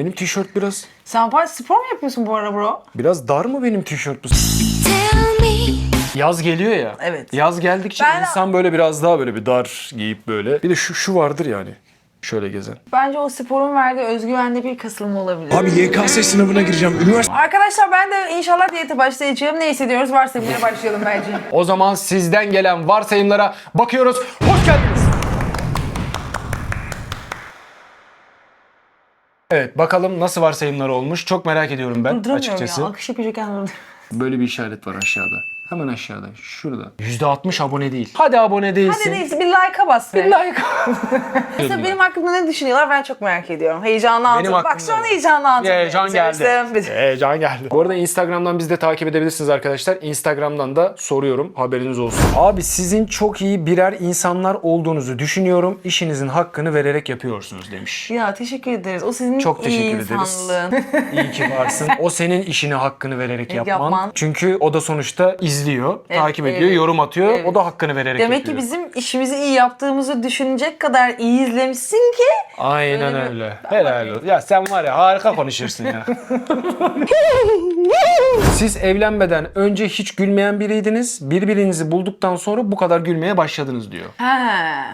Benim tişört biraz Sen var spor mu yapıyorsun bu ara bro? biraz dar mı benim tişört bu? Yaz geliyor ya. Evet. Yaz geldikçe Ben- insan böyle biraz daha böyle bir dar giyip böyle. Bir de şu şu vardır yani. Şöyle gezen. Bence o sporun verdiği özgüvende bir kasılma olabilir. Abi YKS sınavına gireceğim. Üniversite Arkadaşlar ben de inşallah diyete başlayacağım. Ne hissediyoruz? Varsa bile başlayalım bence. O zaman sizden gelen varsayımlara bakıyoruz. Hoş geldiniz. Evet bakalım nasıl varsayımlar olmuş. Çok merak ediyorum ben açıkçası. ya. Akış yapacağken durduramıyorum. Böyle bir işaret var aşağıda. Hemen aşağıda. Şurada. %60 abone değil. Hadi abone değilsin. Hadi neyse bir like'a bas be. Like. Mesela benim hakkımda ne düşünüyorlar ben çok merak ediyorum. Heyecanlandım. Bak hakkımda şu an da. heyecanlandım. Heyecan geldi. Sevdim. Heyecan geldi. Bu arada Instagram'dan bizi de takip edebilirsiniz arkadaşlar. Instagram'dan da soruyorum. Haberiniz olsun. Abi sizin çok iyi birer insanlar olduğunuzu düşünüyorum. İşinizin hakkını vererek yapıyorsunuz demiş. Ya teşekkür ederiz. O sizin Çok teşekkür iyi ederiz. insanlığın. İyi ki varsın. O senin işini hakkını vererek yapman. Yapman. Çünkü o da sonuçta izliyor, Evet, takip ediyor, evet. yorum atıyor. Evet. O da hakkını vererek Demek yapıyor. ki bizim işimizi iyi yaptığımızı düşünecek kadar iyi izlemişsin ki. Aynen Öyle öyle. Helal olsun. Ya sen var ya harika konuşursun ya. Siz evlenmeden önce hiç gülmeyen biriydiniz. Birbirinizi bulduktan sonra bu kadar gülmeye başladınız diyor. He.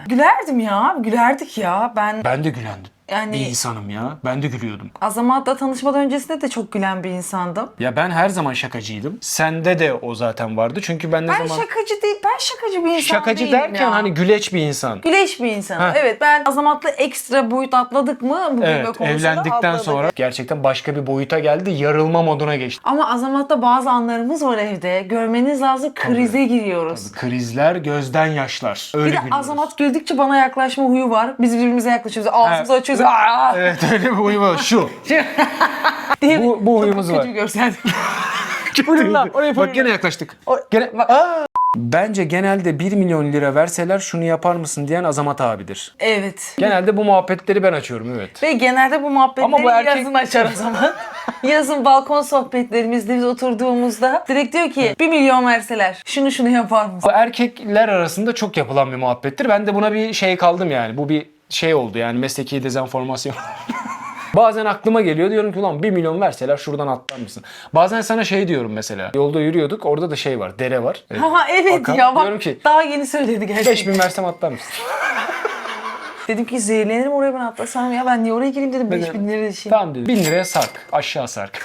Gülerdim ya. Gülerdik ya. Ben Ben de gülendim. Yani- Bir insanım ya. Ben de gülüyordum. Azamat'la tanışmadan öncesinde de çok gülen bir insandım. Ya ben her zaman şakacıydım. Sende de o zaten vardı. Çünkü ben ne Ben zaman... şakacı değil, ben şakacı bir insan Şakacı değilim derken ya. hani güleç bir insan. Güleş bir insanım. Heh. Evet ben Azamat'la ekstra boyut atladık mı bu gülme Evet, konusunda evlendikten atladık. sonra gerçekten başka bir boyuta geldi. Yarılma moduna geçti. Ama Azamat'ta bazı anlarımız var evde. Görmeniz lazım krize giriyoruz. Krizler, gözden yaşlar. Öyle Bir de gülüyoruz. Azamat güldükçe bana yaklaşma huyu var. Biz birbirimize yaklaşıyoruz. Ağzımızı Evet. Açıyoruz. Aa! Evet öyle bir huyum var. Şu. diye Bu, bu huyumuz kötü var. bir görsel. Oraya Bak gene yaklaştık. Gene... Bak-! Bence genelde 1 milyon lira verseler şunu yapar mısın diyen Azamat abidir. Evet. Genelde bu muhabbetleri ben açıyorum evet. Ve genelde bu muhabbetleri Ama bu erkek- yazın açar o zaman. yazın balkon sohbetlerimizde biz oturduğumuzda direkt diyor ki 1 milyon verseler şunu şunu yapar mısın? Bu erkekler arasında çok yapılan bir muhabbettir. Ben de buna bir şey kaldım yani. Bu bir şey oldu yani mesleki dezenformasyon. Bazen aklıma geliyor diyorum ki ulan 1 milyon verseler şuradan atlar mısın? Bazen sana şey diyorum mesela. Yolda yürüyorduk orada da şey var dere var. Ha evet Akan. ya bak Diyorum ki daha yeni söyledi gerçekten. 5000 versem atlar mısın? Dedim ki zehirlenirim oraya ben atlasam ya ben niye oraya gireyim dedim 5000 lira için. Tamam dedim. 1000 liraya sark. Aşağı sark.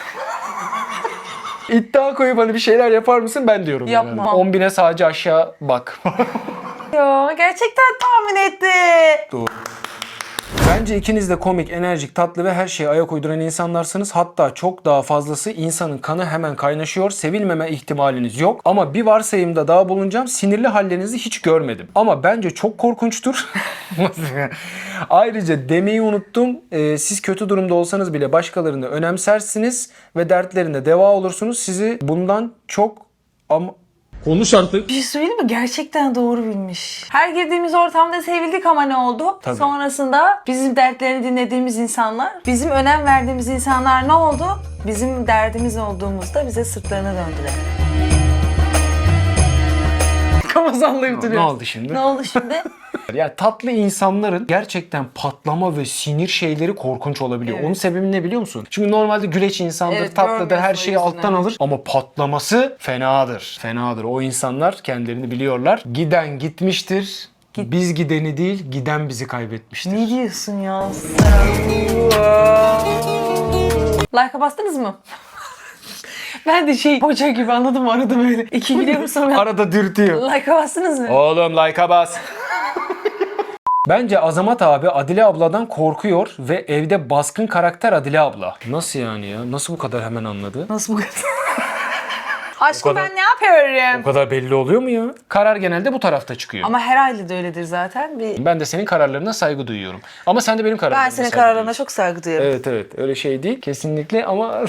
İddia koyup hani bir şeyler yapar mısın? Ben diyorum. Yapmam. Yani. 10 bine sadece aşağı bak. Ya gerçekten tahmin etti. Bence ikiniz de komik, enerjik, tatlı ve her şeye ayak uyduran insanlarsınız. Hatta çok daha fazlası insanın kanı hemen kaynaşıyor. Sevilmeme ihtimaliniz yok. Ama bir varsayımda daha bulunacağım. Sinirli hallerinizi hiç görmedim. Ama bence çok korkunçtur. Ayrıca demeyi unuttum. Ee, siz kötü durumda olsanız bile başkalarını önemsersiniz ve dertlerine deva olursunuz. Sizi bundan çok ama konuş artık. Bir şey söyleyeyim mi? Gerçekten doğru bilmiş. Her girdiğimiz ortamda sevildik ama ne oldu? Tabii. Sonrasında bizim dertlerini dinlediğimiz insanlar, bizim önem verdiğimiz insanlar ne oldu? Bizim derdimiz olduğumuzda bize sırtlarını döndüler. Sallayıp ne oldu şimdi? Ne oldu şimdi? Yani tatlı insanların gerçekten patlama ve sinir şeyleri korkunç olabiliyor. Evet. Onun sebebi ne biliyor musun? Çünkü normalde güleç insandır, Evet, tatlıdır, her şeyi alttan alır. Ama patlaması fenadır. Fenadır. O insanlar kendilerini biliyorlar. Giden gitmiştir. Biz gideni değil, giden bizi kaybetmiştir. ne diyorsun ya Like'a bastınız mı? ben de şey hoca gibi anladım arada böyle. İki biliyor musun? Arada dürtüyor. Like'a bastınız mı? Oğlum like'a bas. Bence Azamat abi Adile abladan korkuyor ve evde baskın karakter Adile abla. Nasıl yani ya? Nasıl bu kadar hemen anladı? Nasıl bu kadar? Aşkım kadar- ben ne yapıyorum? Bu kadar belli oluyor mu ya? Karar genelde bu tarafta çıkıyor. Ama her ailede öyledir zaten. Bir... Ben de senin kararlarına saygı duyuyorum. Ama sen de benim kararlarıma Ben senin saygı kararlarına duyuyorsun. çok saygı duyuyorum. Evet evet öyle şey değil kesinlikle ama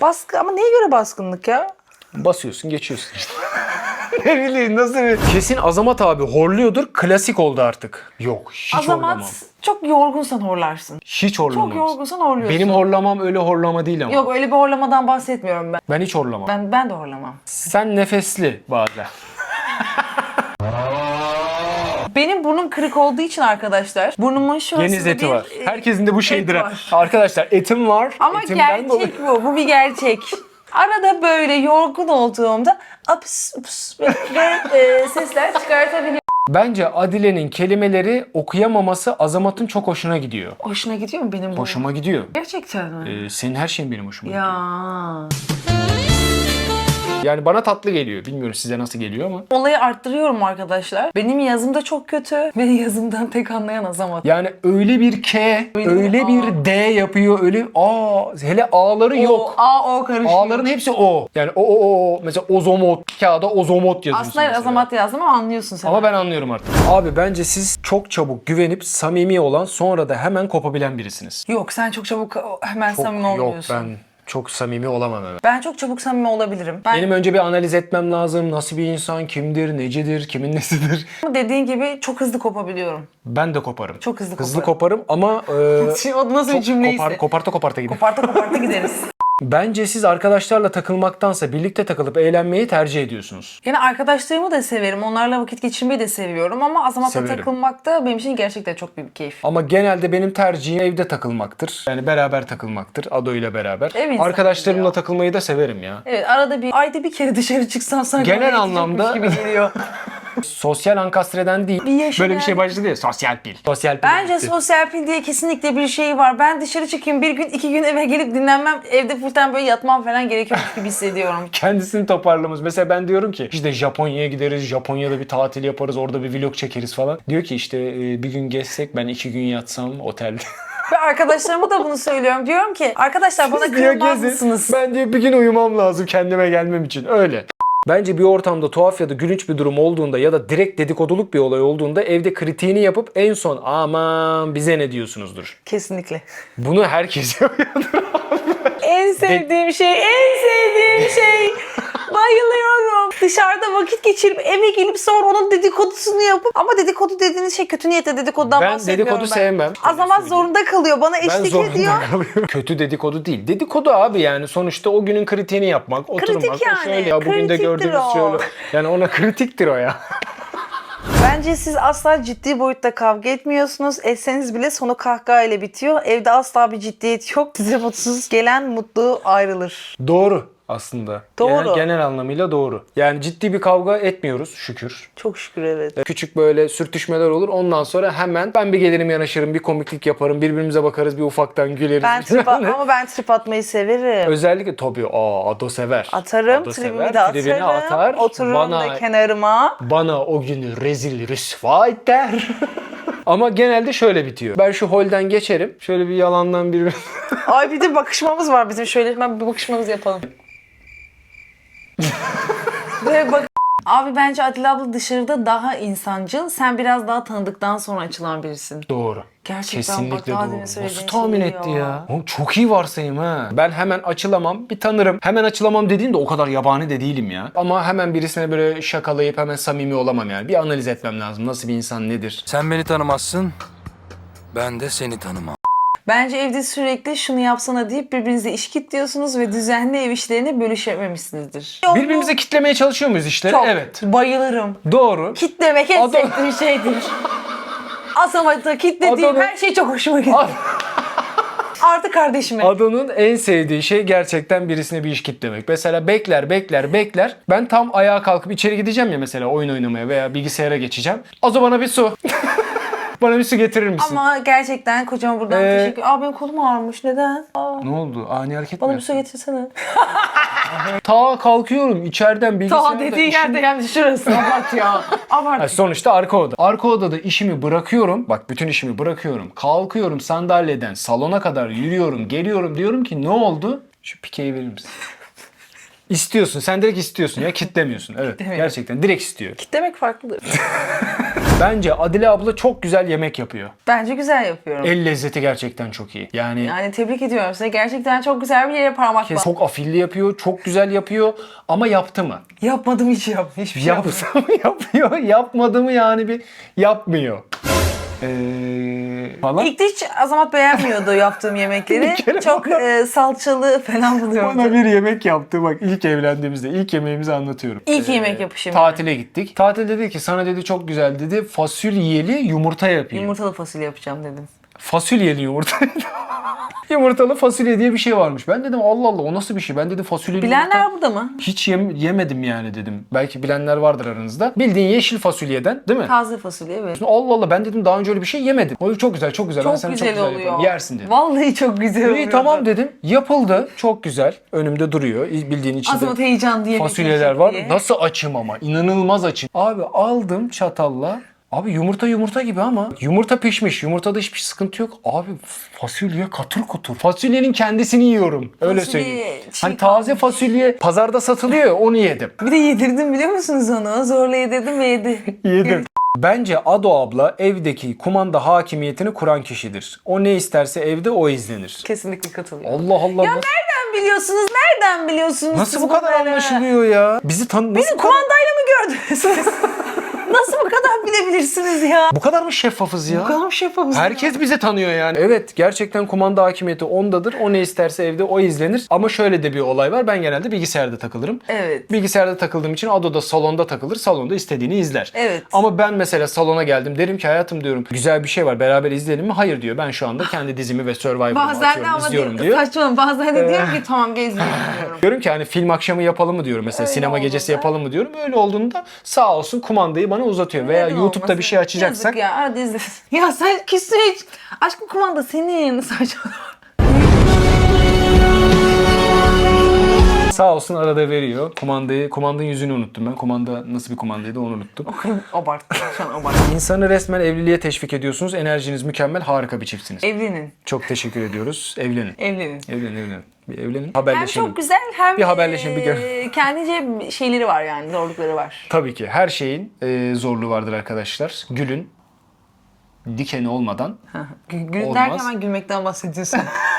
Baskı ama neye göre baskınlık ya? basıyorsun geçiyorsun işte. ne bileyim nasıl bir... Kesin Azamat abi horluyordur klasik oldu artık. Yok hiç Azamat horlamam. çok yorgunsan horlarsın. Hiç horlamam. Çok yorgunsan horluyorsun. Benim horlamam öyle horlama değil ama. Yok öyle bir horlamadan bahsetmiyorum ben. Ben hiç horlamam. Ben ben de horlamam. Sen nefesli bazen. Benim burnum kırık olduğu için arkadaşlar burnumun şurasında Deniz eti bir var. e, Herkesin de bu şeydir. et ha. var. Arkadaşlar etim var. Ama Etimden dolayı- gerçek bu. Bu bir gerçek. Arada böyle yorgun olduğumda aps ups böyle e, sesler çıkartabiliyorum. Bence Adile'nin kelimeleri okuyamaması Azamat'ın çok hoşuna gidiyor. Hoşuna gidiyor mu benim bu? Hoşuma gidiyor. Gerçekten mi? Ee, senin her şeyin benim hoşuma gidiyor. Ya. Yani bana tatlı geliyor. Bilmiyorum size nasıl geliyor ama. Olayı arttırıyorum arkadaşlar. Benim yazım da çok kötü. Beni yazımdan tek anlayan Azamat. Yani öyle bir K, Öyle öyle, bir bir D yapıyor. Öyle A, hele A'ları yok. O, A, O karışıyor. A'ların hepsi O. Yani o, o, o. Mesela ozomot. Kağıda ozomot yazıyorsun Aslında mesela. Azamat yazdım ama anlıyorsun sen. Ama ben anlıyorum artık. Abi bence siz çok çabuk güvenip samimi olan sonra da hemen kopabilen birisiniz. Yok sen çok çabuk hemen Çok, samimi yok olmuyorsun. ben çok samimi olamam hemen. Ben çok çabuk samimi olabilirim. Ben Benim önce bir analiz etmem lazım. Nasıl bir insan, kimdir, necidir, kimin nesidir. dediğin gibi çok hızlı kopabiliyorum. Ben de koparım. Çok hızlı Hızlı koparım. ama e, Şimdi o nasıl bir çok cümleyse. kopar, koparta koparta giderim. Koparta koparta gideriz. Bence siz arkadaşlarla takılmaktansa birlikte takılıp eğlenmeyi tercih ediyorsunuz. Yani arkadaşlarımı da severim. Onlarla vakit geçirmeyi de seviyorum ama Azamat'la Severim. takılmak da benim için gerçekten çok büyük bir keyif. Ama genelde benim tercihim evde takılmaktır. Yani beraber takılmaktır. Ado ile beraber. Ev Arkadaşlarımla ya. takılmayı da severim ya. Evet arada bir ayda bir kere dışarı çıksam sanki Genel bana anlamda- gibi geliyor. Sosyal ankastreden değil. Bir yaşa Böyle bir şey başladı ya. Sosyal pil. Sosyal pil. Bence bitti. sosyal pil diye kesinlikle bir şey var. Ben dışarı çıkayım bir gün iki gün eve gelip dinlenmem. Evde full böyle yatmam falan gerekiyormuş gibi hissediyorum. kendisini toparlaması. Mesela ben diyorum ki işte Japonya'ya gideriz, Japonya'da bir tatil yaparız, orada bir vlog çekeriz falan. Diyor ki işte e, bir gün gezsek ben iki gün yatsam otelde. Ve arkadaşlarıma da bunu söylüyorum. Diyorum ki arkadaşlar bana Diyor, kırılmaz gezin. mısınız? Ben diyor bir gün uyumam lazım kendime gelmem için. Öyle. Bence bir ortamda tuhaf ya da gülünç bir durum olduğunda ya da direkt dedikoduluk bir olay olduğunda evde kritiğini yapıp en son aman bize ne diyorsunuzdur. Kesinlikle. Bunu herkes yapıyordur. En sevdiğim şey, en sevdiğim şey. Bayılıyorum. Dışarıda vakit geçirip eve gelip sonra onun dedikodusunu yapıp ama dedikodu dediğiniz şey kötü niyetle dedikodudan Ben bahsetmiyorum dedikodu sevmem. Azamat zorunda kalıyor. Bana Ben eşlik zorunda ediyor. kalıyorum. Kötü dedikodu değil. Dedikodu abi yani sonuçta o günün kritiğini yapmak, oturmak. Kritik o yani. Şöyle ya bugün de gördüğünüz o. şöyle. Yani ona kritiktir o ya. Bence siz asla ciddi boyutta kavga etmiyorsunuz. Etseniz bile sonu kahkaha ile bitiyor. Evde asla bir ciddiyet yok. Size mutsuz gelen mutlu ayrılır. Doğru aslında. Doğru. Genel, genel anlamıyla doğru. Yani ciddi bir kavga etmiyoruz şükür. Çok şükür evet. Küçük böyle sürtüşmeler olur. Ondan sonra hemen ben bir gelirim yanaşırım, bir komiklik yaparım, birbirimize bakarız, bir ufaktan güleriz. Ben trip ama ben trip atmayı severim. Özellikle tabii aa Ado sever. Atarım, Ado tribimi sever, de atarım. atar. Otururum bana, da kenarıma. bana o günü rezil rüsva eder. Ama genelde şöyle bitiyor. Ben şu holden geçerim. Şöyle bir yalandan bir Ay bir de bakışmamız var bizim. Şöyle hemen bir bakışmamızı yapalım. Ve bak Abi bence Adil abla dışarıda daha insancıl. Sen biraz daha tanıdıktan sonra açılan birisin. Doğru. Gerçekten bak Kesinlikle daha doğru. Nasıl tahmin şey etti ya. ya? Oğlum çok iyi varsayım ha. Ben hemen açılamam, bir tanırım. Hemen açılamam dediğimde o kadar yabani de değilim ya. Ama hemen birisine böyle şakalayıp hemen samimi olamam yani. Bir analiz etmem lazım. Nasıl bir insan nedir? Sen beni tanımazsın. Ben de seni tanımam. Bence evde sürekli şunu yapsana deyip birbirinize iş kitliyorsunuz ve düzenli ev işlerini bölüşememişsinizdir. Birbirimize kitlemeye çalışıyor muyuz işleri? Çok Evet. bayılırım. Doğru. Kitlemek en Adam- sevdiğim şeydir. Asamat'a kitlediğim Adamın- her şey çok hoşuma gidiyor. Artı kardeşime. Adon'un en sevdiği şey gerçekten birisine bir iş kitlemek. Mesela bekler, bekler, bekler. Ben tam ayağa kalkıp içeri gideceğim ya mesela oyun oynamaya veya bilgisayara geçeceğim. Azo bana bir su. Bana bir su getirir misin? Ama gerçekten kocama buradan Ee, teşekkür Aa benim kolum ağrımış. Neden? Aa, Ne oldu? Ani hareket bana mi bir su getirsene. Ta kalkıyorum içeriden bilgisayarda. Ta dediğin işim- yerde yani şurası. Abart ya. Abart. Ha, sonuçta arka oda. Arka odada işimi bırakıyorum. Bak bütün işimi bırakıyorum. Kalkıyorum sandalyeden salona kadar yürüyorum. Geliyorum diyorum ki ne oldu? Şu pikeyi verir misin? İstiyorsun. Sen direkt istiyorsun ya kitlemiyorsun. Evet gerçekten direkt istiyor. Kitlemek farklıdır. Bence Adile abla çok güzel yemek yapıyor. Bence güzel yapıyorum. El lezzeti gerçekten çok iyi. Yani Yani tebrik ediyorum size. Gerçekten çok güzel bir yere parmak bas. çok afilli yapıyor, çok güzel yapıyor ama yaptı mı? Yapmadım hiç yap. Hiçbir şey yapmadım. Yapsa mı yapıyor, yapmadı mı yani bir yapmıyor. Ee, falan. İlk de hiç Azamat beğenmiyordu yaptığım yemekleri. Çok e, salçalı falan buluyordu. Bana bir yemek yaptı bak ilk evlendiğimizde ilk yemeğimizi anlatıyorum. İlk Ee, yemek yapışım. Tatile gittik. Tatil dedi ki sana dedi çok güzel dedi fasulyeli yumurta yapayım. Yumurtalı fasulye yapacağım dedim. Fasulyeli yumurta. Yumurtalı fasulye diye bir şey varmış. Ben dedim Allah Allah o nasıl bir şey? Ben dedim yumurta. Bilenler burada mı? Hiç yem- yemedim yani dedim. Belki bilenler vardır aranızda. Bildiğin yeşil fasulyeden değil mi? Taze fasulye evet. Allah Allah ben dedim daha önce öyle bir şey yemedim. O çok güzel çok güzel. ben Çok sana güzel, çok güzel oluyor. yaparım. Yersin dedim. Vallahi çok güzel oluyor. İyi tamam dedim. Yapıldı. Çok güzel. Önümde duruyor. Bildiğin içinde Azamat heyecan diye. fasulyeler var. Nasıl açım ama. İnanılmaz açım. Abi aldım çatalla. Abi yumurta yumurta gibi ama yumurta pişmiş. Yumurtada hiçbir sıkıntı yok. Abi fasulye katır kutur. Fasulyenin kendisini yiyorum. Öyle Fasulye söyleyeyim. çiğ Hani taze fasulye pazarda satılıyor ya onu yedim. Bir de yedirdim biliyor musunuz onu? Zorla yedirdim ve yedi. Yedim. Bence Ado abla evdeki kumanda hakimiyetini kuran kişidir. O ne isterse evde o izlenir. Kesinlikle katılıyorum. Allah Allah. nasıl, Nereden biliyorsunuz? Nereden biliyorsunuz? nasıl siz bu kadar bunları? anlaşılıyor ya? Bizi tan nasıl Bizi kumandayla mı gördünüz siz? Nasıl bu kadar bilebilirsiniz ya? bu kadar mı şeffafız ya? Bu kadar mı şeffafız ya? Herkes bizi tanıyor yani. Evet gerçekten kumanda hakimiyeti ondadır. O ne isterse evde o izlenir. Ama şöyle de bir olay var. Ben genelde bilgisayarda takılırım. Evet. Bilgisayarda takıldığım için Ado'da salonda takılır. Salonda istediğini izler. Evet. Ama ben mesela salona geldim. Derim ki hayatım diyorum güzel bir şey var. Beraber izleyelim mi? Hayır diyor. Ben şu anda kendi dizimi ve Survivor'ımı açıyorum, ama izliyorum diyor, saçmalama bazen de diyorum ki tamam gezmeyelim diyorum. Diyorum ki hani film akşamı yapalım mı diyorum mesela Öyle sinema oldu gecesi yapalım mı diyorum. Öyle olduğunda sağ olsun kumandayı bana uzatıyor. Veya Neden YouTube'da olmasın? bir şey açacaksak Yazık ya hadi izle. Ya sen küsün hiç. Aşkım kumanda senin. Saçmalama. Sağ olsun arada veriyor. Kumandayı, kumandanın yüzünü unuttum ben. Kumanda nasıl bir kumandaydı onu unuttum. Abarttım şu an. İnsanı resmen evliliğe teşvik ediyorsunuz. Enerjiniz mükemmel, harika bir çiftsiniz. Evlenin. Çok teşekkür ediyoruz. Evlenin. Evlenin. Evlenin, evlenin. Bir evlenin. Hem Haberleşelim. çok güzel hem Bir haberleşelim, bir gör- eee, kendince şeyleri var yani zorlukları var. Tabii ki her şeyin e, zorluğu vardır arkadaşlar. Gülün dikeni olmadan. Gül, gül Olmaz. derken ben gülmekten bahsediyorsun.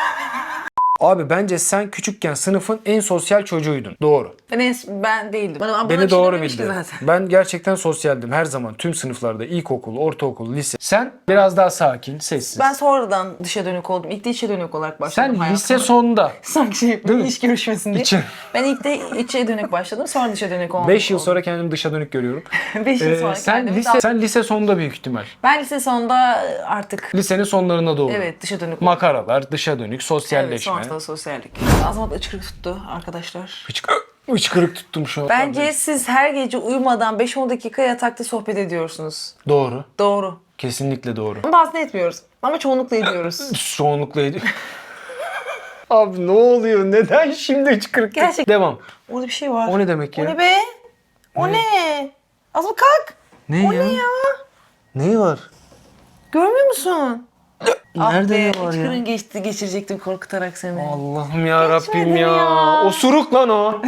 Abi bence sen küçükken sınıfın en sosyal çocuğuydun. Doğru. ben, en- ben değildim. Bana, bana Beni şey doğru bildin. Zaten. Ben gerçekten sosyaldim her zaman tüm sınıflarda ilkokul, ortaokul, lise. Sen biraz daha sakin, sessiz. Ben sonradan dışa dönük oldum. İlk de içe dönük olarak başladım Sen hayatıma. lise sonunda Sanki şey, Değil mi? iş görüşmesin diye. İçe. Ben ilk de içe dönük başladım. Sonra dışa dönük oldum. 5 yıl sonra kendimi dışa dönük görüyorum. 5 yıl Ee, sonra sen kendimi lise daha- sen lise sonunda büyük ihtimal. Ben lise sonunda artık Lisenin sonlarına doğru. evet dışa dönük. Makaralar, dışa dönük, Evet, sonrasında sosyallik. Azamat ıçkırık tuttu arkadaşlar. Hıçkırık, hıçkırık tuttum şu an. Bence siz her gece uyumadan 5-10 dakika yatakta sohbet ediyorsunuz. Doğru. Doğru. Kesinlikle doğru. Ama Bazen etmiyoruz. Ama çoğunlukla ediyoruz. Çoğunlukla ediyor. Abi ne oluyor? Neden şimdi hıçkırık? Gerçek- Devam. Orada bir şey var. O ne demek ya? O ne be? O ne? Azamat kalk. Ne o ya? ne ya? Neyi var? Görmüyor musun? Nerede ah be, ne var ya? hıçkırığın geçti geçirecektim korkutarak seni. Allah'ım ya Rabbim ya. ya. Osuruk lan o.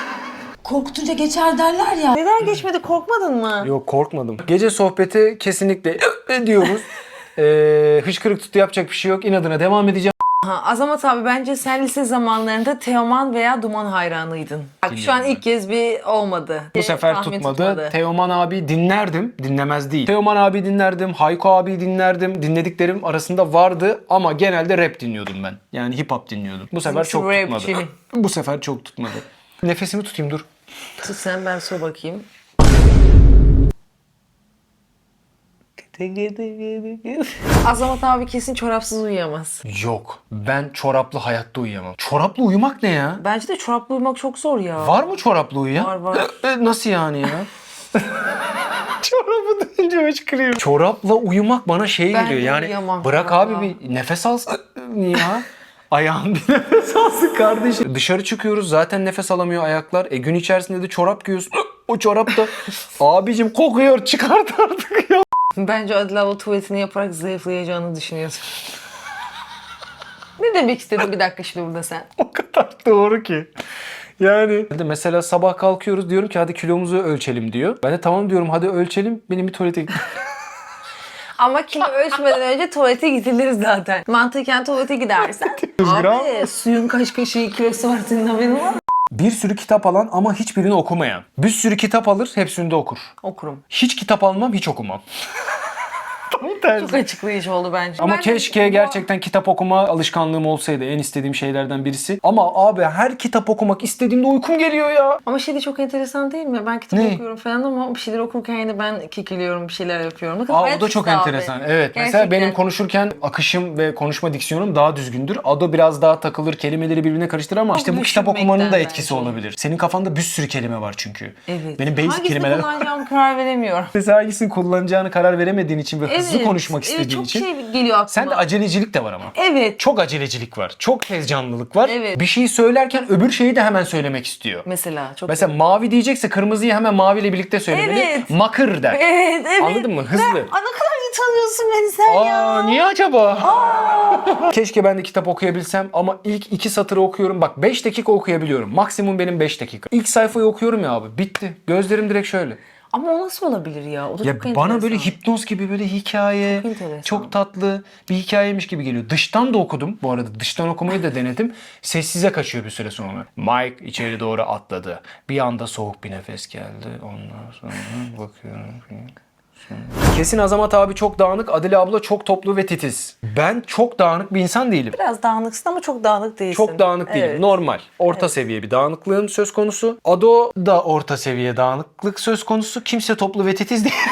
Korkutunca geçer derler ya. Neden geçmedi korkmadın mı? Yok korkmadım. Gece sohbeti kesinlikle ediyoruz. Ee, hıçkırık tuttu yapacak bir şey yok. İnadına devam edeceğim. Ha, Azamat abi bence sen lise zamanlarında Teoman veya Duman hayranıydın. Bak şu an ilk kez bir olmadı. Bu sefer Tahmin tutmadı. Teoman abi dinlerdim. Dinlemez değil. Teoman abi dinlerdim. Hayko abi dinlerdim. Dinlediklerim arasında vardı ama genelde rap dinliyordum ben. Yani hip hop dinliyordum. Bu sefer Bizimkisi çok rapçi. tutmadı. Bu sefer çok tutmadı. Nefesimi tutayım dur. Tut sen ben su bakayım. Azamat abi kesin çorapsız uyuyamaz. Yok. Ben çoraplı hayatta uyuyamam. Çoraplı uyumak ne ya? Bence de çoraplı uyumak çok zor ya. Var mı çoraplı uyuyan? Var, var. E, Nasıl yani ya? Çorabı duyunca hıçkırıyorum. Çorapla uyumak bana şey Ben geliyor yani. Bırak abi bir nefes alsın ya. Ayağın bir nefes alsın kardeşim. Dışarı çıkıyoruz zaten nefes alamıyor ayaklar. E gün içerisinde de çorap giyiyorsun. O çorap da abicim kokuyor çıkart artık ya. Bence Adil abla tuvaletini yaparak zayıflayacağını düşünüyorsun. ne demek istedin bir dakika şimdi burada sen? O kadar doğru ki. Yani mesela sabah kalkıyoruz diyorum ki hadi kilomuzu ölçelim diyor. Ben de tamam diyorum hadi ölçelim benim bir tuvalete. Ama kilo ölçmeden önce tuvalete gidilir zaten. Mantıken tuvalete gidersen. Abi suyun kaç kaşığı kilosu var senin haberin var mı? Bir sürü kitap alan ama hiçbirini okumayan. Bir sürü kitap alır hepsini de okur. Okurum. Hiç kitap almam hiç okumam. Çok açıklayıcı oldu bence. Ama Ben- keşke gerçekten kitap okuma alışkanlığım olsaydı. En istediğim şeylerden birisi. Ama abi her kitap okumak istediğimde uykum geliyor ya. Ama şey de çok enteresan değil mi? Ben kitap Ne? okuyorum falan ama bir şeyler okurken yine ben kekeliyorum, bir şeyler yapıyorum. Ne kadar Aa, o da çok abi. enteresan. Evet. Mesela Gerçekten. benim konuşurken akışım ve konuşma diksiyonum daha düzgündür. Ado biraz daha takılır, kelimeleri birbirine karıştırır ama işte bu kitap okumanın da etkisi bence. olabilir. Senin kafanda bir sürü kelime var çünkü. Evet. Benim basic Hangisini kelimeler kullanacağımı karar veremiyorum. Mesela hangisini kullanacağını karar veremediğin için ve hızlı Evet, konuşmak evet, istediğin çok için. şey geliyor aklıma. Sen de acelecilik de var ama. Evet. Çok acelecilik var. Çok tezcanlılık var. Evet. Bir şeyi söylerken öbür şeyi de hemen söylemek istiyor. Mesela çok Mesela mavi diyecekse kırmızıyı hemen maviyle birlikte söylemeli. Evet. Makır der. Evet, evet. Anladın mı? Hızlı. Aa, ne kadar iyi tanıyorsun beni sen ya. Aa niye acaba? Keşke ben de kitap okuyabilsem ama ilk iki satırı okuyorum. Bak 5 dakika okuyabiliyorum. Maksimum benim 5 dakika. İlk sayfayı okuyorum ya abi. Bitti. Gözlerim direkt şöyle. Ama o nasıl olabilir ya? O da Ya çok bana enteresan. böyle hipnoz gibi böyle hikaye, Çok enteresan. çok tatlı bir hikayeymiş gibi geliyor. Dıştan da okudum bu arada. Dıştan okumayı da denedim. Sessize kaçıyor bir süre sonra. Mike içeri doğru atladı. Bir anda soğuk bir nefes geldi. Ondan sonra bakıyorum. Kesin Azamat abi çok dağınık, Adile abla çok toplu ve titiz. Ben çok dağınık bir insan değilim. Biraz dağınıksın ama çok dağınık değilsin. Çok dağınık değilim. Evet. Normal. Orta seviye bir dağınıklığım söz konusu. Ado da orta seviye dağınıklık söz konusu. Kimse toplu ve titiz değil.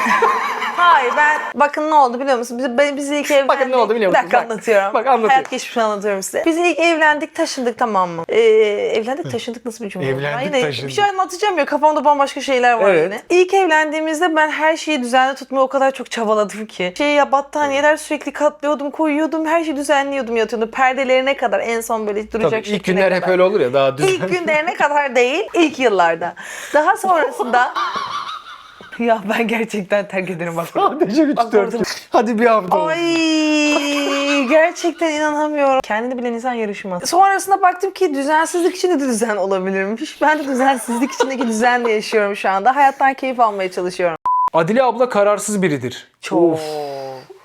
Hayır ben bakın ne oldu biliyor musun? Biz, ben- biz ilk evlendik. Bakın ne oldu biliyor Bir musunuz? dakika Bak. anlatıyorum. Bak, anlatıyorum. Hayat geçmişini anlatıyorum size. Biz ilk evlendik taşındık tamam mı? Ee, evlendik taşındık nasıl bir cümle? Evlendik, Ha, yine taşındık. Bir şey anlatacağım ya kafamda bambaşka şeyler var Evet. yine. İlk evlendiğimizde ben her şeyi düzenli tutmaya o kadar çok çabaladım ki. Şey ya battaniyeler sürekli katlıyordum koyuyordum her şeyi düzenliyordum yatıyordum. Perdelerine kadar en son böyle duracak Tabii ilk günler hep kadar. öyle olur ya daha düzen. İlk günlerine kadar değil, ilk yıllarda. Daha sonrasında... ya ben gerçekten terk ederim bak. Sadece 3 Bak 4 orada- Hadi bir hafta. olsun. Ay gerçekten inanamıyorum. Kendini bilen insan yarışmaz. Sonrasında baktım ki düzensizlik içinde de düzen olabilirmiş. Ben de düzensizlik içindeki düzenle yaşıyorum şu anda. Hayattan keyif almaya çalışıyorum. Adile abla kararsız biridir. Çok. Of,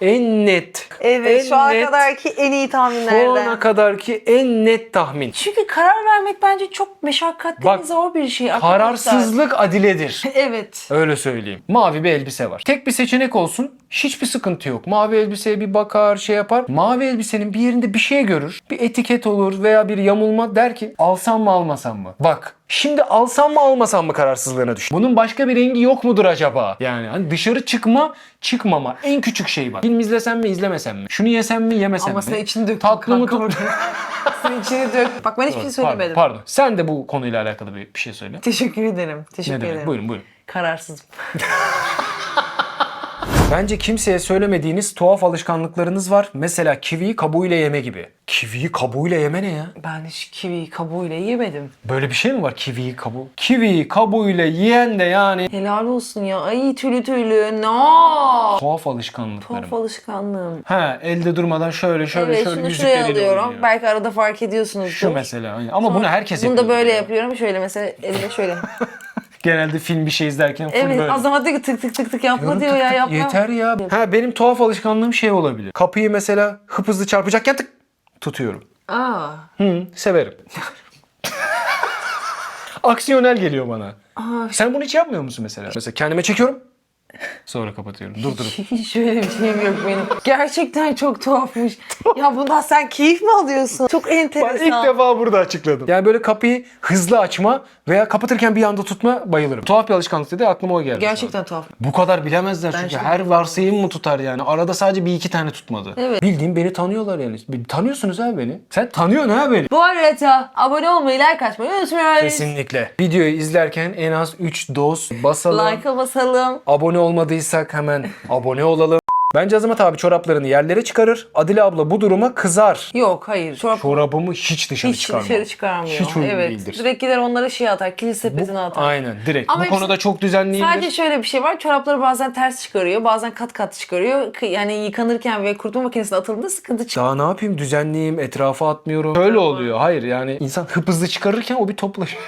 en net. Evet en şu ana net, kadarki en iyi Şu ana tahminlerden. kadarki en net tahmin. Çünkü karar vermek bence çok meşakkatli Bak, zor bir şey arkadaşlar. Kararsızlık Adile'dir. Evet. Öyle söyleyeyim. Mavi bir elbise var. Tek bir seçenek olsun. Hiçbir sıkıntı yok. Mavi elbiseye bir bakar, şey yapar. Mavi elbisenin bir yerinde bir şey görür. Bir etiket olur veya bir yamulma der ki alsam mı almasam mı? Bak Şimdi alsam mı almasam mı kararsızlığına düş. Bunun başka bir rengi yok mudur acaba? Yani hani dışarı çıkma, çıkmama. En küçük şey bak. Film izlesem mi, izlemesem mi? Şunu yesem mi, yemesem Ama mi? sen içini döktün. Tatlı mı kanka tut? sen içini dök. Bak ben hiçbir şey Pardon, söylemedim. pardon. Sen de bu konuyla alakalı bir, bir şey söyle. Teşekkür ederim. Teşekkür Ne demek? ederim. Buyurun buyurun. Kararsızım. Bence kimseye söylemediğiniz tuhaf alışkanlıklarınız var. Mesela kiviyi kabuğuyla yeme gibi. Kiviyi kabuğuyla yeme ne ya? Ben hiç kivi kabuğuyla yemedim. Böyle bir şey mi var kiviyi kabuğu? Kiviyi kabuğuyla yiyen de yani Helal olsun ya. Ay tülü tülü. No. tuhaf alışkanlıklarım. Tuhaf alışkanlığım. Ha elde durmadan şöyle şöyle evet şöyle şunu şuraya alıyorum. oynuyor. Belki arada fark ediyorsunuz. Şu mesela. Ama bunu herkes Bunu yapıyor. da böyle ya. yapıyorum. Şöyle mesela elimde şöyle. Genelde film bir şey izlerken full evet böyle. Azama diyor ki tık tık tık tık yapma Diyorum, diyor tık ya tık, yapma. Yeter ya. Ha benim tuhaf alışkanlığım şey olabilir. Kapıyı mesela hıp hızlı çarpacakken tık tutuyorum. Aa. Hı, severim. Aksiyonel geliyor bana. Aa, Sen bunu hiç yapmıyor musun mesela? Mesela kendime çekiyorum. Sonra kapatıyorum. Durdurup. hiç şöyle bir şeyim yok benim. Gerçekten çok tuhafmış. ya bundan sen keyif mi alıyorsun? Çok Ben enteresan. ilk defa burada açıkladım. Yani böyle kapıyı hızlı açma veya kapatırken bir anda tutma bayılırım. Tuhaf bir alışkanlık dedi aklıma o geldi. Gerçekten tuhaf. Bu kadar bilemezler çünkü şimdi- her varsayım mı tutar yani. Arada sadece bir iki tane tutmadı. Evet. Bildiğim beni tanıyorlar yani. Tanıyorsunuz ha beni. Sen tanıyorsun ha beni. Bu arada abone olmayı, like açmayı unutmayın. Kesinlikle. Videoyu izlerken en az 3 doz basalım. Like'a basalım. Abone olmadıysak hemen abone olalım. Bence Azamat abi çoraplarını yerlere çıkarır. Adile abla bu duruma kızar. Yok hayır. Çorap Çorabımı hiç dışarı hiç çıkarmam. dışarı çıkarmıyor. Hiç uygun evet. değildir. Direkt gider onlara şey atar. Kilis sepetine atar. Aynen direkt. Ama bu hepsi- konuda çok düzenliyimdir. Sadece şöyle bir şey var. Çorapları bazen ters çıkarıyor. Bazen kat kat çıkarıyor. Yani yıkanırken ve kurutma makinesine atıldığında sıkıntı çıkıyor. Daha ne yapayım düzenliyim, etrafa atmıyorum. Öyle oluyor. Hayır yani insan hıp hızlı çıkarırken o bir toplaşıyor.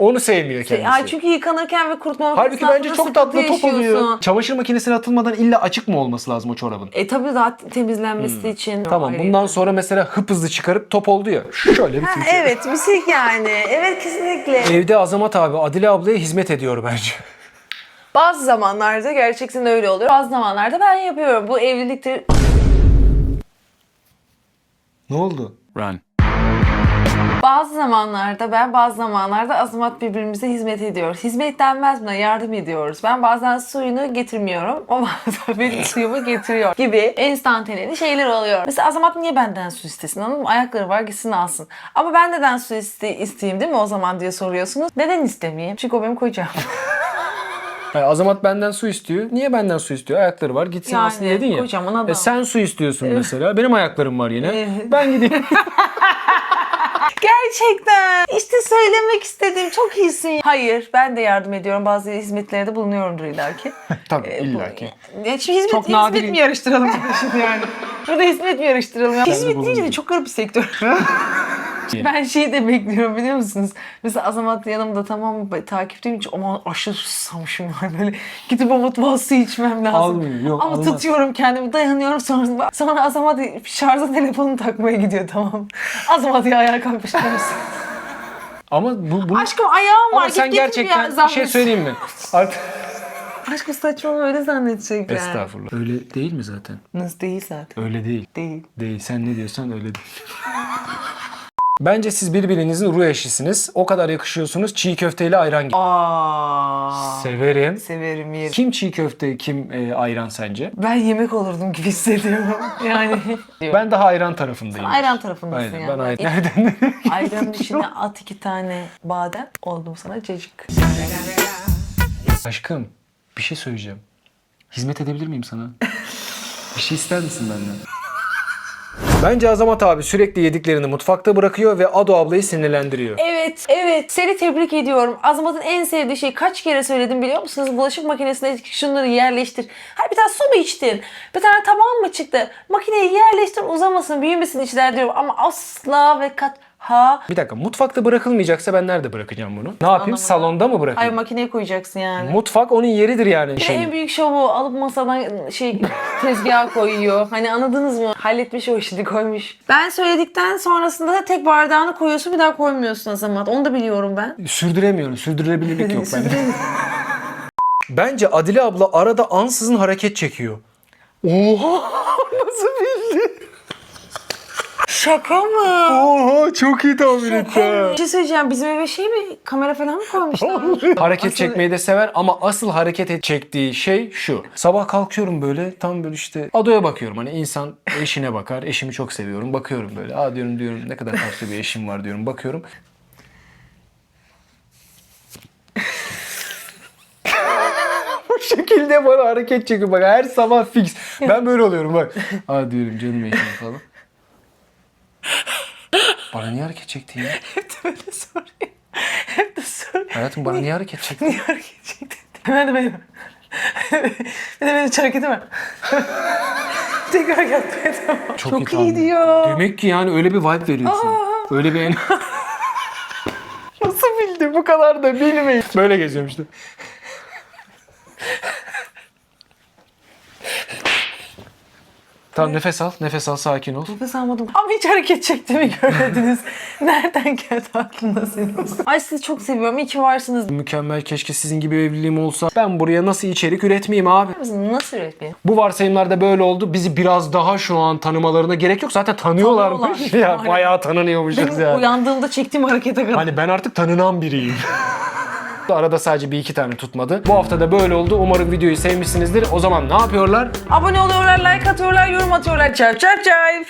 Onu sevmiyor kendisi. Ay çünkü yıkanırken ve kurutma Halbuki bence çok tatlı sıkıntı top oluyor. yaşıyorsun. Çamaşır makinesine atılmadan illa açık mı olması lazım o çorabın? E tabii daha temizlenmesi için. Hmm. Tamam Ayrı. bundan sonra mesela hıp hızlı çıkarıp top oldu ya. Şöyle bir Ha, evet müzik yani. Evet kesinlikle. Evde Azamat abi Adile ablaya hizmet ediyor bence. Bazı zamanlarda gerçekten öyle oluyor. Bazı zamanlarda ben yapıyorum. Bu evlilikte Ne oldu? Run. Bazı zamanlarda ben bazı zamanlarda azamat birbirimize hizmet ediyoruz. Hizmet denmez buna yardım ediyoruz. Ben bazen suyunu getirmiyorum. O bazen benim suyumu getiriyor gibi enstantaneli şeyler oluyor. Mesela azamat niye benden su istesin mı? Ayakları var gitsin alsın. Ama ben neden su iste, isteyeyim değil mi o zaman diye soruyorsunuz. Neden istemeyeyim? Çünkü o benim kocam. Yani Azamat benden su istiyor. Niye benden su istiyor? Ayakları var gitsin Yani, alsın dedin ya. kocaman adam. E sen su istiyorsun mesela. Benim ayaklarım var yine. Ben gideyim. Gerçekten. İşte söylemek istediğim çok iyisin. Hayır ben de yardım ediyorum. Bazı hizmetlerde bulunuyorumdur illaki. Tabii Ee, bu- illaki. Ya şimdi hizmet, Çok hizmet nadir- mi yarıştıralım burada şimdi yani? Burada hizmet mi yarıştıralım ya? Hizmet deyince de bulundum. çok garip bir sektör. ben şeyi de bekliyorum biliyor musunuz? Mesela Azamat yanımda tamam Takipteyim hiç ama aşırı susamışım yani böyle. Gidip o mutfağa su içmem lazım. Almıyor, yok, ama almaz. tutuyorum kendimi dayanıyorum sonra, sonra Azamat şarja telefonu takmaya gidiyor tamam? Azamat ya ayağa kalkmış? Ama bu, bu... Aşkım ayağım var. Ama git sen getir gerçekten bir zahmet. şey söyleyeyim mi? Artık... Aşkım saçmalama öyle zannedecekler. Estağfurullah. Öyle değil mi zaten? Nasıl değil zaten. Öyle değil. Değil. Değil. Sen ne diyorsan öyle değil. Bence siz birbirinizin ruh eşisiniz. O kadar yakışıyorsunuz. Çiğ köfteyle ayran gibi. Aa. Severim. Severim yerim. Kim çiğ köfte, kim e, ayran sence? Ben yemek olurdum gibi hissediyorum. Yani. Ben daha ayran tarafındayım. Ayran tarafındasın Aynen. yani. Ben ayran. Nereden? Ayranın içine at iki tane badem. Oldum sana cacık. Aşkım bir şey söyleyeceğim. Hizmet edebilir miyim sana? bir şey ister misin benden? Bence Azamat abi sürekli yediklerini mutfakta bırakıyor ve Ado ablayı sinirlendiriyor. Evet, evet. Seni tebrik ediyorum. Azamat'ın en sevdiği şey kaç kere söyledim biliyor musunuz? Bulaşık makinesine şunları yerleştir. Hayır bir tane su mu içtin? Bir tane tabağın mı çıktı? Makineyi yerleştir uzamasın, büyümesin içler diyorum. Ama asla ve kat ha. Bir dakika mutfakta bırakılmayacaksa ben nerede bırakacağım bunu? Ne yapayım? Anlamadım. Salonda mı Hayır bırakayım? makineye koyacaksın yani. Mutfak onun yeridir yani. Şey. en büyük şovu alıp masadan şey tezgaha koyuyor. Hani anladınız mı? Halletmiş o işini koymuş. Ben söyledikten sonrasında da tek bardağını koyuyorsun bir daha koymuyorsun Azamat. Onu da biliyorum ben. Sürdüremiyorum. Sürdürülebilirlik yok bende. Bence Adile abla arada ansızın hareket çekiyor. Oha! Nasıl bildi? Şaka mı? Oha çok iyi tahmin etti. ha. Bir şey söyleyeceğim. Bizim eve şey mi? Kamera falan mı koymuşlar? Hareket çekmeyi de sever ama asıl hareket et- çektiği şey şu. Sabah kalkıyorum böyle tam böyle işte Ado'ya bakıyorum. Hani insan eşine bakar. Eşimi çok seviyorum. Bakıyorum böyle. Aa diyorum diyorum ne kadar tatlı bir eşim var diyorum. Bakıyorum. Bu şekilde bana hareket çekiyor. Bak her sabah fix. Ben böyle oluyorum bak. Aa diyorum canım eşim falan. Bana niye hareket çektin ya? Hep de böyle soruyor. Hep de soruyor. Hayatım bana niye hareket çektin? Niye hareket çektin? Ben de benim. bir de benim hiç hareketi var. Tekrar yapmaya devam. Çok, iyi, tahmin. diyor. Demek ki yani öyle bir vibe veriyorsun. Öyle bir Nasıl bildi? Bu kadar da bilmeyin. Böyle geziyorum işte. Tamam nefes al. Nefes al sakin ol. Nefes almadım. Ama hiç hareket çektiğimi görmediniz. Nereden geldi aklına senin? Ay sizi çok seviyorum. İyi ki varsınız. Mükemmel keşke sizin gibi evliliğim olsa. Ben buraya nasıl içerik üretmeyeyim abi? Nasıl üretmeyin? Bu varsayımlarda böyle oldu. Bizi biraz daha şu an tanımalarına gerek yok. Zaten tanıyorlarmış. Tanıyorlar. ya bayağı tanınıyormuşuz Benim yani. uyandığımda çektiğim harekete kadar. Hani ben artık tanınan biriyim. Arada sadece bir iki tane tutmadı. Bu hafta da böyle oldu. Umarım videoyu sevmişsinizdir. O zaman ne yapıyorlar? Abone oluyorlar, like atıyorlar, yorum atıyorlar. Çarp çarp çarp.